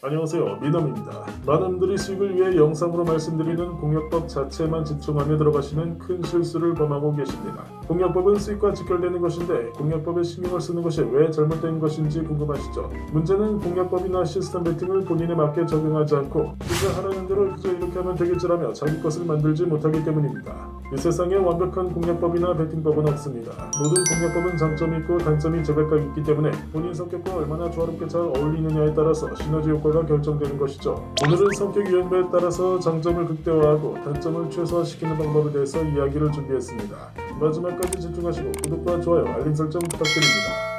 안녕하세요 미남입니다. 많은 분들이 수익을 위해 영상으로 말씀드리는 공약법 자체만 집중하며 들어가시는 큰 실수를 범하고 계십니다. 공약법은 수익과 직결되는 것인데 공약법에 신경을 쓰는 것이 왜 잘못된 것인지 궁금하시죠? 문제는 공약법이나 시스템 배팅을 본인에 맞게 적용하지 않고 그저 하라는 대로 그저 이렇게 하면 되겠지라며 자기 것을 만들지 못하기 때문입니다. 이 세상에 완벽한 공약법이나 배팅법은 없습니다. 모든 공약법은 장점이 있고 단점이 제각각 있기 때문에 본인 성격과 얼마나 조화롭게 잘 어울리느냐에 따라서 시너지 효과가 결정되는 것이죠. 오늘은 성격 유형에 따라서 장점을 극대화하고 단점을 최소화시키는 방법에 대해서 이야기를 준비했습니다. 마지막까지 집중하시고 구독과 좋아요, 알림 설정 부탁드립니다.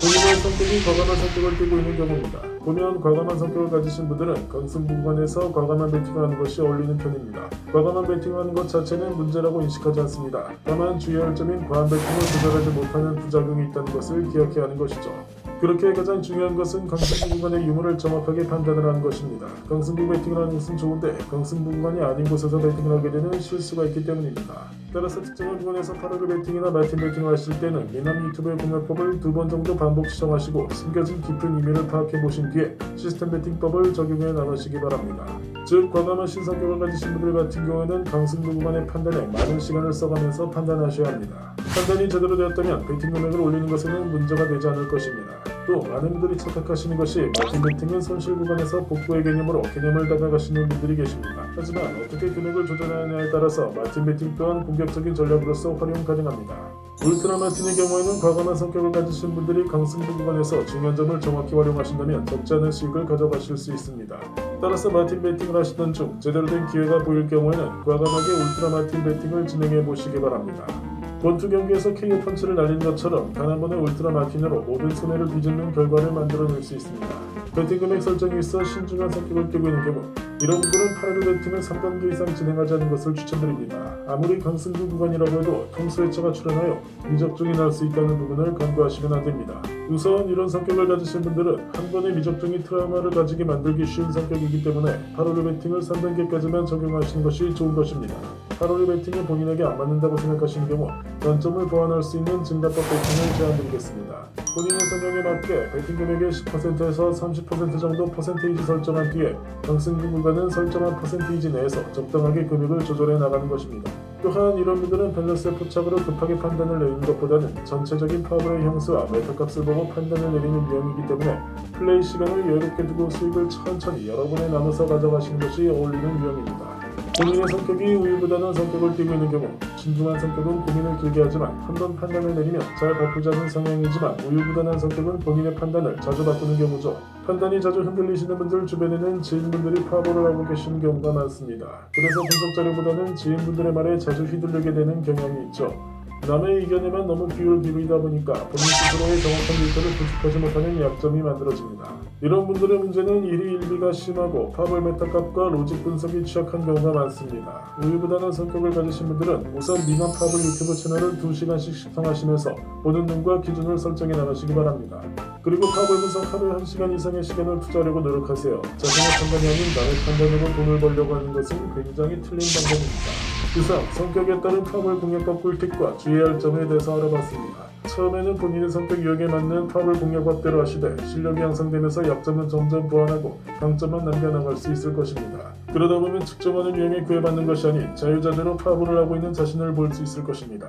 본인의 성격이 과감한 성격을 띠고 있는 경우입니다. 보면 과감한 성격을 가지신 분들은 강승부관에서 과감한 배팅을 하는 것이 어울리는 편입니다. 과감한 배팅을 하는 것 자체는 문제라고 인식하지 않습니다. 다만 주의할 점인 과한 배팅을 조절하지 못하는 부작용이 있다는 것을 기억해야 하는 것이죠. 그렇게 가장 중요한 것은 강승부 구간의 유무를 정확하게 판단을 하는 것입니다. 강승부 배팅을 하는 것은 좋은데 강승부 구간이 아닌 곳에서 배팅을 하게 되는 실수가 있기 때문입니다. 따라서 특정한 구간에서 파르르 배팅이나 마틴 배팅을 하실 때는 미남 유튜브의 공략법을 두 번 정도 반복 시청하시고 숨겨진 깊은 의미를 파악해 보신 뒤에 시스템 배팅법을 적용해 나가시기 바랍니다. 즉 과감한 신성격을 가지신 분들 같은 경우에는 강승부 구간의 판단에 많은 시간을 써가면서 판단하셔야 합니다. 판단이 제대로 되었다면 배팅 금액을 올리는 것에는 문제가 되지 않을 것입니다. 또 많은 분들이 착각하시는 것이 마진 배팅은 손실 구간에서 복구의 개념으로 개념을 다가가시는 분들이 계십니다. 하지만 어떻게 금액을 조절하느냐에 따라서 마틴 배팅 또한 공격적인 전략으로서 활용 가능합니다. 울트라 마틴의 경우에는 과감한 성격을 가지신 분들이 강승부 구간에서 중요한 점을 정확히 활용하신다면 적지 않은 수익을 가져가실 수 있습니다. 따라서 마틴 배팅을 하시던 중 제대로 된 기회가 보일 경우에는 과감하게 울트라 마틴 배팅을 진행해 보시기 바랍니다. 권투 경기에서 KO 펀치를 날리는 것처럼 단 한 번의 울트라 마틴으로 모든 손해를 뒤집는 결과를 만들어낼 수 있습니다. 배팅 금액 설정에 있어 신중한 성격을 띠고 있는 경우 이런 분들은 파르르 배팅을 3단계 이상 진행하지 않는 것을 추천드립니다. 아무리 강승부 구간이라고 해도 통수 해처가 출현하여 미적중이 날 수 있다는 부분을 간과하시면 안 됩니다. 우선 이런 성격을 가지신 분들은 한 번의 미적중이 트라우마를 가지게 만들기 쉬운 성격이기 때문에 파르르 배팅을 3단계까지만 적용하시는 것이 좋은 것입니다. 파르르 배팅이 본인에게 안 맞는다고 생각하시는 경우 단점을 보완할 수 있는 증가법 배팅을 제안드리겠습니다. 본인의 성향에 맞게 배팅 금액의 10%에서 30% 정도 퍼센테이지 설정한 뒤에 강승부 구간은 설정한 퍼센테이지 내에서 적당하게 금액을 조절해 나가는 것입니다. 또한 이런 분들은 밸런스의 포착으로 급하게 판단을 내리는 것보다는 전체적인 파워의 형수와 메타값을 보고 판단을 내리는 유형이기 때문에 플레이 시간을 여유롭게 두고 수익을 천천히 여러 번에 나눠서 가져가시는 것이 어울리는 유형입니다. 본인의 성격이 우유부단한 성격을 띠고 있는 경우 신중한 성격은 고민을 길게 하지만 한번 판단을 내리면 잘 바꾸지 않는 성향이지만 우유부단한 성격은 본인의 판단을 자주 바꾸는 경우죠. 판단이 자주 흔들리시는 분들 주변에는 지인분들이 파보를 하고 계시는 경우가 많습니다. 그래서 분석 자료보다는 지인분들의 말에 자주 휘둘리게 되는 경향이 있죠. 남의 의견에만 너무 귀를 기울이다 보니까 본인 스스로의 정확한 데이터를 구축하지 못하는 약점이 만들어집니다. 이런 분들의 문제는 일이 일비가 심하고 파벌 메타값과 로직 분석이 취약한 경우가 많습니다. 우유부단한 성격을 가지신 분들은 우선 미남 파벌 유튜브 채널을 2시간씩 시청하시면서 보는 눈과 기준을 설정해 나가시기 바랍니다. 그리고 파벌 분석 하루에 1시간 이상의 시간을 투자하려고 노력하세요. 자신의 판단이 아닌 남의 판단으로 돈을 벌려고 하는 것은 굉장히 틀린 방법입니다. 이상 성격에 따른 파벌 공략법 꿀팁과 주의할 점에 대해서 알아봤습니다. 처음에는 본인의 성격 유형에 맞는 파벌 공략법대로 하시되 실력이 향상되면서 약점은 점점 보완하고 강점만 남겨나갈 수 있을 것입니다. 그러다 보면 측정하는 유형에 구애받는 것이 아닌 자유자재로 파벌을 하고 있는 자신을 볼 수 있을 것입니다.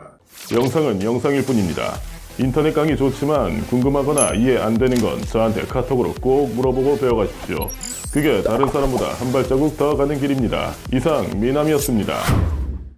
영상은 영상일 뿐입니다. 인터넷 강의 좋지만 궁금하거나 이해 안 되는 건 저한테 카톡으로 꼭 물어보고 배워가십시오. 그게 다른 사람보다 한 발자국 더 가는 길입니다. 이상 미남이었습니다.